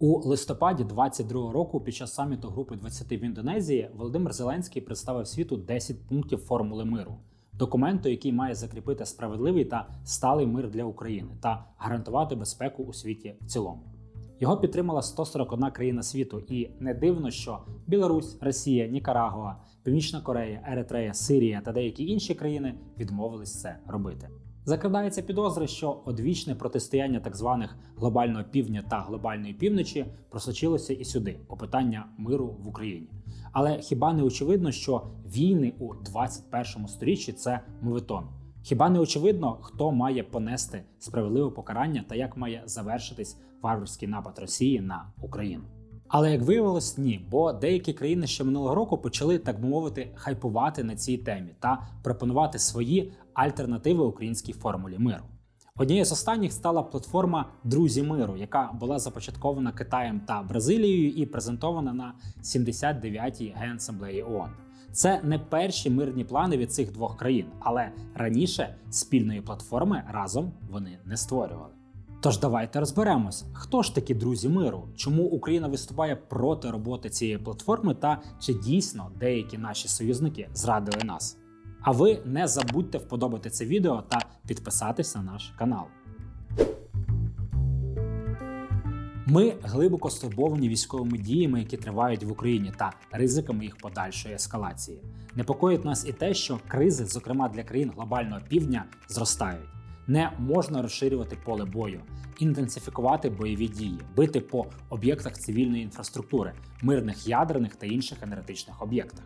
У листопаді 22 року, під час саміту Групи 20 в Індонезії, Володимир Зеленський представив світу 10 пунктів формули миру, документу, який має закріпити справедливий та сталий мир для України та гарантувати безпеку у світі в цілому. Його підтримала 141 країна світу, і не дивно, що Білорусь, Росія, Нікарагуа, Північна Корея, Еретрея, Сирія та деякі інші країни відмовились це робити. Закрадається підозри, що одвічне протистояння так званих глобального півдня та глобальної півночі просочилося і сюди по питання миру в Україні. Але хіба не очевидно, що війни у 21 сторіччі це мовитон? Хіба не очевидно, хто має понести справедливе покарання та як має завершитись варварський напад Росії на Україну? Але як виявилось, ні, бо деякі країни ще минулого року почали, так би мовити, хайпувати на цій темі та пропонувати свої альтернативи українській формулі миру. Однією з останніх стала платформа Друзі миру, яка була започаткована Китаєм та Бразилією і презентована на 79-й генасамблеї ООН. Це не перші мирні плани від цих двох країн, але раніше спільної платформи разом вони не створювали. Тож давайте розберемось, хто ж такі друзі миру, чому Україна виступає проти роботи цієї платформи, та чи дійсно деякі наші союзники зрадили нас. А ви не забудьте вподобати це відео та підписатись на наш канал. Ми глибоко стурбовані військовими діями, які тривають в Україні, та ризиками їх подальшої ескалації. Непокоїть нас і те, що кризи, зокрема для країн глобального півдня, зростають. Не можна розширювати поле бою, інтенсифікувати бойові дії, бити по об'єктах цивільної інфраструктури, мирних ядерних та інших енергетичних об'єктах.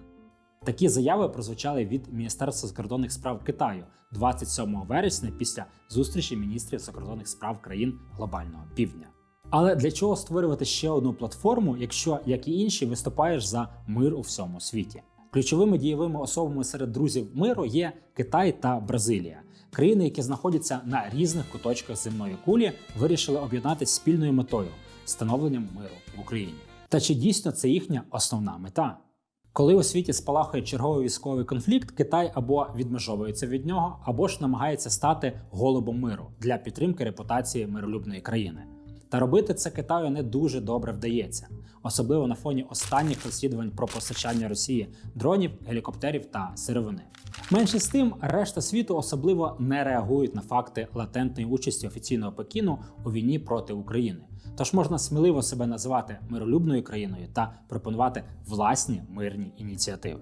Такі заяви прозвучали від Міністерства закордонних справ Китаю 27 вересня після зустрічі міністрів закордонних справ країн глобального півдня. Але для чого створювати ще одну платформу, якщо, як і інші, виступаєш за мир у всьому світі? Ключовими дієвими особами серед друзів миру є Китай та Бразилія. Країни, які знаходяться на різних куточках земної кулі, вирішили об'єднатися спільною метою встановленням миру в Україні. Та чи дійсно це їхня основна мета? Коли у світі спалахує черговий військовий конфлікт, Китай або відмежовується від нього, або ж намагається стати голубом миру для підтримки репутації миролюбної країни. Та робити це Китаю не дуже добре вдається, особливо на фоні останніх розслідувань про постачання Росії дронів, гелікоптерів та сировини. Менше з тим, решта світу особливо не реагують на факти латентної участі офіційного Пекіну у війні проти України. Тож можна сміливо себе називати миролюбною країною та пропонувати власні мирні ініціативи.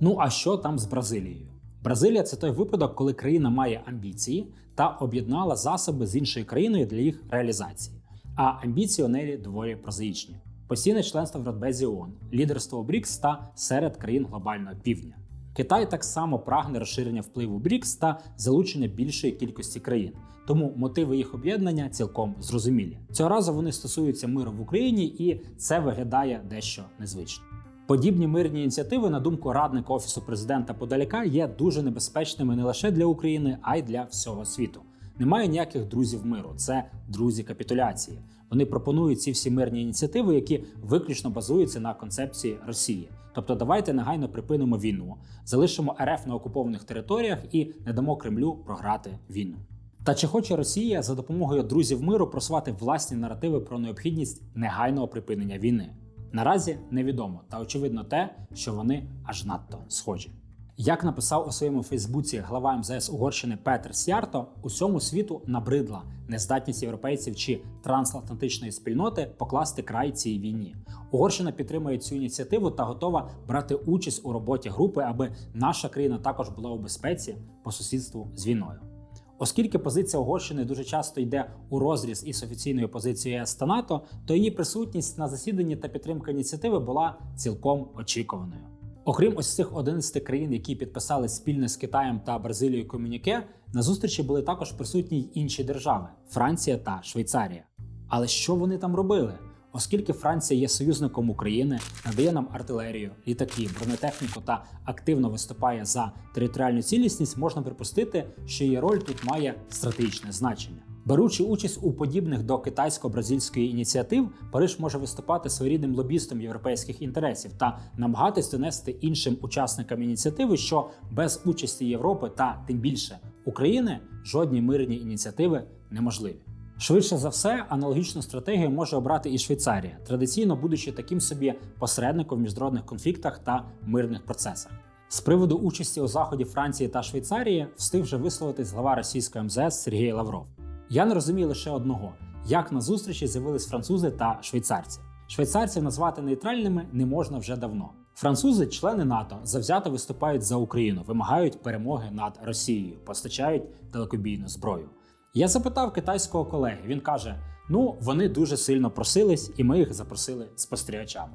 Ну а що там з Бразилією? Бразилія це той випадок, коли країна має амбіції та об'єднала засоби з іншою країною для їх реалізації. А амбіції у неї доволі прозаїчні: постійне членство в Радбезі ООН, лідерство у БРІКС та серед країн глобального півдня. Китай так само прагне розширення впливу БРІКС та залучення більшої кількості країн, тому мотиви їх об'єднання цілком зрозумілі. Цього разу вони стосуються миру в Україні, і це виглядає дещо незвично. Подібні мирні ініціативи, на думку радника офісу президента Подаляка, є дуже небезпечними не лише для України, а й для всього світу. Немає ніяких друзів миру, це друзі капітуляції. Вони пропонують ці всі мирні ініціативи, які виключно базуються на концепції Росії. Тобто, давайте негайно припинимо війну, залишимо РФ на окупованих територіях і не дамо Кремлю програти війну. Та чи хоче Росія за допомогою друзів миру просувати власні наративи про необхідність негайного припинення війни? Наразі невідомо, та очевидно те, що вони аж надто схожі. Як написав у своєму Фейсбуці глава МЗС Угорщини Петер Сярто, усьому світу набридла нездатність європейців чи трансатлантичної спільноти покласти край цій війні. Угорщина підтримує цю ініціативу та готова брати участь у роботі групи, аби наша країна також була у безпеці по сусідству з війною. Оскільки позиція Угорщини дуже часто йде у розріз із офіційною позицією ЄС та НАТО, то її присутність на засіданні та підтримка ініціативи була цілком очікуваною. Окрім ось цих 11 країн, які підписали спільне з Китаєм та Бразилією комюніке, на зустрічі були також присутні й інші держави Франція та Швейцарія. Але що вони там робили? Оскільки Франція є союзником України, надає нам артилерію, літаки, бронетехніку та активно виступає за територіальну цілісність, можна припустити, що її роль тут має стратегічне значення. Беручи участь у подібних до китайсько-бразильської ініціатив, Париж може виступати своєрідним лобістом європейських інтересів та намагатись донести іншим учасникам ініціативи, що без участі Європи та тим більше України жодні мирні ініціативи неможливі. Швидше за все, аналогічну стратегію може обрати і Швейцарія, традиційно будучи таким собі посередником в міжнародних конфліктах та мирних процесах. З приводу участі у заході Франції та Швейцарії встиг вже висловитись глава російської МЗС Сергій Лавров. Я не розумію лише одного: як на зустрічі з'явились французи та швейцарці. Швейцарців назвати нейтральними не можна вже давно. Французи, члени НАТО, завзято виступають за Україну, вимагають перемоги над Росією, постачають далекобійну зброю. Я запитав китайського колеги. Він каже: ну вони дуже сильно просились, і ми їх запросили спостерігачами.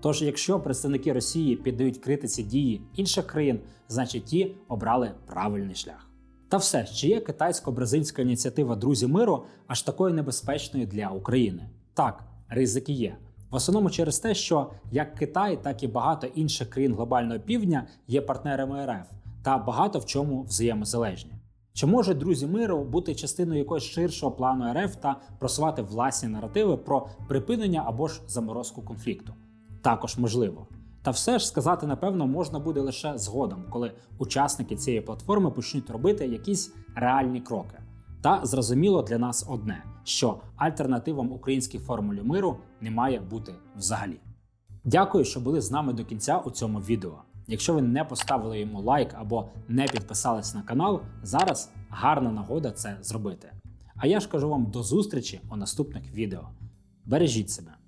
Тож, якщо представники Росії піддають критиці дії інших країн, значить ті обрали правильний шлях. Та все чи є китайсько-бразильська ініціатива Друзі миру аж такою небезпечною для України? Так, ризики є. В основному через те, що як Китай, так і багато інших країн глобального півдня є партнерами РФ та багато в чому взаємозалежні. Чи можуть друзі миру бути частиною якогось ширшого плану РФ та просувати власні наративи про припинення або ж заморозку конфлікту? Також можливо. Та все ж сказати, напевно, можна буде лише згодом, коли учасники цієї платформи почнуть робити якісь реальні кроки. Та зрозуміло для нас одне, що альтернативам українській формулі миру не має бути взагалі. Дякую, що були з нами до кінця у цьому відео. Якщо ви не поставили йому лайк або не підписались на канал, зараз гарна нагода це зробити. А я ж кажу вам до зустрічі у наступних відео. Бережіть себе!